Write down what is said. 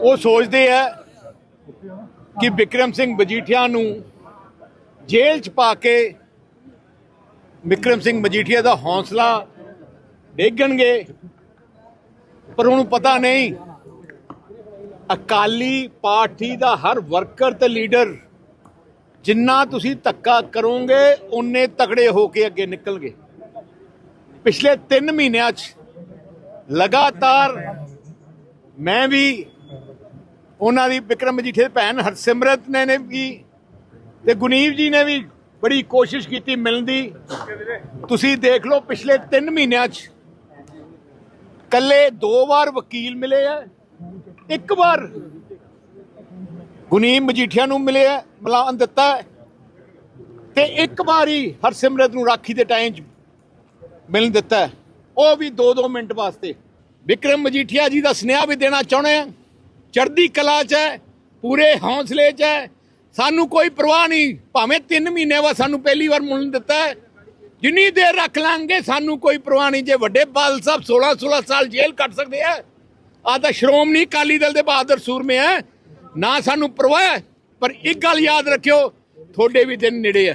ਉਹ ਸੋਚਦੇ ਆ ਕਿ ਵਿਕਰਮ ਸਿੰਘ ਮਜੀਠੀਆ ਨੂੰ ਜੇਲ੍ਹ 'ਚ ਪਾ ਕੇ ਵਿਕਰਮ ਸਿੰਘ ਮਜੀਠੀਆ ਦਾ ਹੌਸਲਾ ਡੇਗਣਗੇ, ਪਰ ਉਹਨੂੰ ਪਤਾ ਨਹੀਂ। ਅਕਾਲੀ ਪਾਰਟੀ ਦਾ ਹਰ ਵਰਕਰ ਤੇ ਲੀਡਰ ਜਿੰਨਾ ਤੁਸੀਂ ਧੱਕਾ ਕਰੋਗੇ ਉਨੇ ਤਕੜੇ ਹੋ ਕੇ ਅੱਗੇ ਨਿਕਲਣਗੇ। ਪਿਛਲੇ 3 ਮਹੀਨਿਆਂ 'ਚ ਲਗਾਤਾਰ ਮੈਂ ਵੀ ਉਹਨਾਂ ਦੀ ਵਿਕਰਮ ਮਜੀਠੇ ਦੀ ਭੈਣ ਹਰਸਿਮਰਤ ਨੇ ਨੇ ਵੀ ਤੇ ਗੁਨੀਵ ਜੀ ਨੇ ਵੀ ਬੜੀ ਕੋਸ਼ਿਸ਼ ਕੀਤੀ ਮਿਲਣ ਦੀ। ਤੁਸੀਂ ਦੇਖ ਲਓ ਪਿਛਲੇ 3 ਮਹੀਨਿਆਂ 'ਚ ਕੱਲੇ ਦੋ ਵਾਰ ਵਕੀਲ ਮਿਲੇ ਆ, ਇੱਕ ਵਾਰ ਗੁਨੀਮ ਮਜੀਠੀਆ ਨੂੰ ਮਿਲੇ ਆ ਮਿਲਾਨ ਦਿੱਤਾ ਹੈ। ਤੇ ਇੱਕ ਵਾਰੀ ਹਰਸਿਮਰਤ ਨੂੰ ਰਾਖੀ ਦੇ ਟਾਈਮ 'ਚ ਮਿਲਣ ਦਿੱਤਾ ਉਹ ਵੀ 2-2 ਮਿੰਟ ਵਾਸਤੇ। ਵਿਕਰਮ ਮਜੀਠੀਆ ਜੀ ਦਾ ਸੁਨੇਹਾ ਵੀ ਦੇਣਾ ਚਾਹੁੰਦੇ ਆ। ਚੜ੍ਹਦੀ ਕਲਾ 'ਚ ਹੈ, ਪੂਰੇ ਹੌਸਲੇ 'ਚ ਹੈ। ਸਾਨੂੰ ਕੋਈ ਪਰਵਾਹ ਨਹੀਂ, ਭਾਵੇਂ 3 ਮਹੀਨੇ ਬਾਅਦ ਸਾਨੂੰ ਪਹਿਲੀ ਵਾਰ ਮਿਲਣ ਦਿੱਤਾ ਹੈ। ਜਿੰਨੀ ਦੇਰ ਰੱਖ ਲਾਂਗੇ, ਸਾਨੂੰ ਕੋਈ ਪਰਵਾਹ ਨਹੀਂ। ਜੇ ਵੱਡੇ ਬਾਦਲ ਸਾਹਿਬ 16-16 ਸਾਲ ਜੇਲ੍ਹ ਕੱਟ ਸਕਦੇ ਆ ਆ ਤਾਂ ਸ਼੍ਰੋਮਣੀ ਅਕਾਲੀ ਦਲ ਦੇ ਬਹਾਦਰ ਸੂਰਮੇ ਹੈ ਨਾ ਸਾਨੂੰ ਪਰਵਾਹ ਪਰ ਇੱਕ ਗੱਲ ਯਾਦ ਰੱਖਿਓ, ਤੁਹਾਡੇ ਵੀ ਦਿਨ ਨੇੜੇ ਆ।